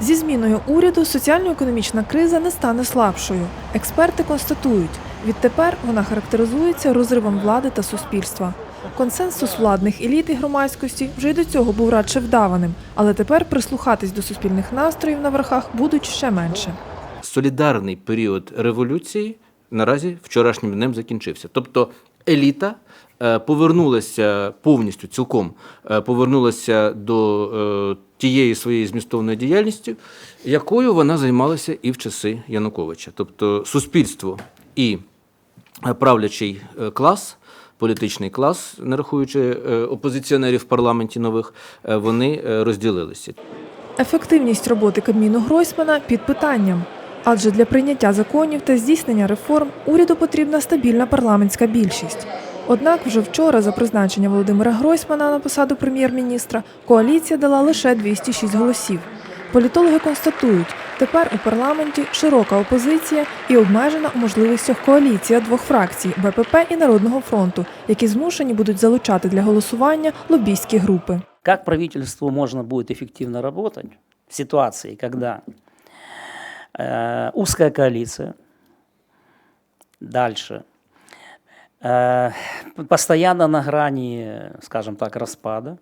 Зі зміною уряду соціально-економічна криза не стане слабшою. Експерти констатують, відтепер вона характеризується розривом влади та суспільства. Консенсус владних еліт і громадськості вже й до цього був радше вдаваним, але тепер прислухатись до суспільних настроїв на верхах будуть ще менше. солідарний період революції наразі вчорашнім днем закінчився. Тобто еліта е, повернулася повністю цілком е, повернулася до е, тієї своєї змістовної діяльності, якою вона займалася і в часи Януковича. Тобто суспільство і правлячий клас. Політичний клас, не рахуючи опозиціонерів в парламенті нових, вони розділилися. Ефективність роботи Кабміну Гройсмана під питанням. Адже для прийняття законів та здійснення реформ уряду потрібна стабільна парламентська більшість. Однак вже вчора, за призначення Володимира Гройсмана на посаду прем'єр-міністра, коаліція дала лише 206 голосів. Політологи констатують, тепер у парламенті широка опозиція і обмежена у можливостях коаліція двох фракцій БПП і Народного фронту, які змушені будуть залучати для голосування лобійські групи. Как правительству можно будет эффективно работать в ситуации, когда э, узкая коалиция, дальше, э, постоянно на грани, скажем так, распада,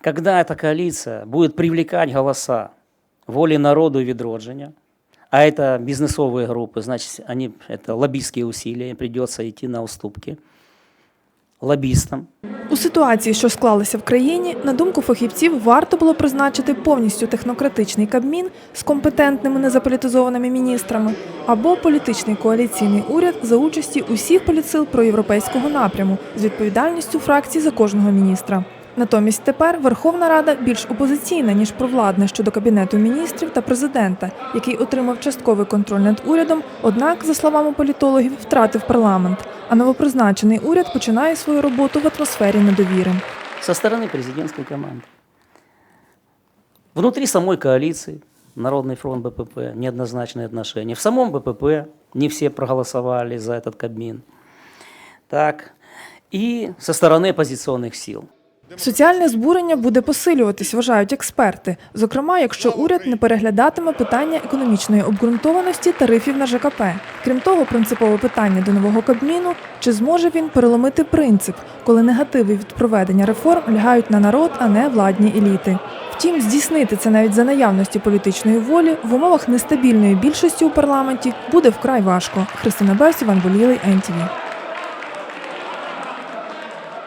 когда эта коалиция будет привлекать голоса воли народу и відродження, а это бизнесовые группы, значит, они, это лоббистские усилия, им придется идти на уступки лоббистам, У ситуації, що склалася в країні, на думку фахівців, варто було призначити повністю технократичний кабмін з компетентними незаполітизованими міністрами або політичний коаліційний уряд за участі усіх політсил проєвропейського напряму з відповідальністю фракцій за кожного міністра. Натомість тепер Верховна Рада більш опозиційна ніж провладна щодо кабінету міністрів та президента, який отримав частковий контроль над урядом, однак, за словами політологів, втратив парламент. А новопризначений уряд починає свою роботу в атмосфері недовіри. со стороны президентской команды. Внутри самой коалиции Народный фронт БПП неоднозначные отношения. В самом БПП не все проголосовали за этот Кабмин. Так. И со стороны оппозиционных сил. Соціальне збурення буде посилюватись, вважають експерти. Зокрема, якщо уряд не переглядатиме питання економічної обґрунтованості тарифів на ЖКП. Крім того, принципове питання до нового кабміну чи зможе він переломити принцип, коли негативи від проведення реформ лягають на народ, а не владні еліти. Втім, здійснити це навіть за наявності політичної волі в умовах нестабільної більшості у парламенті буде вкрай важко. Христина Бес, Іван Болілий, НТВ.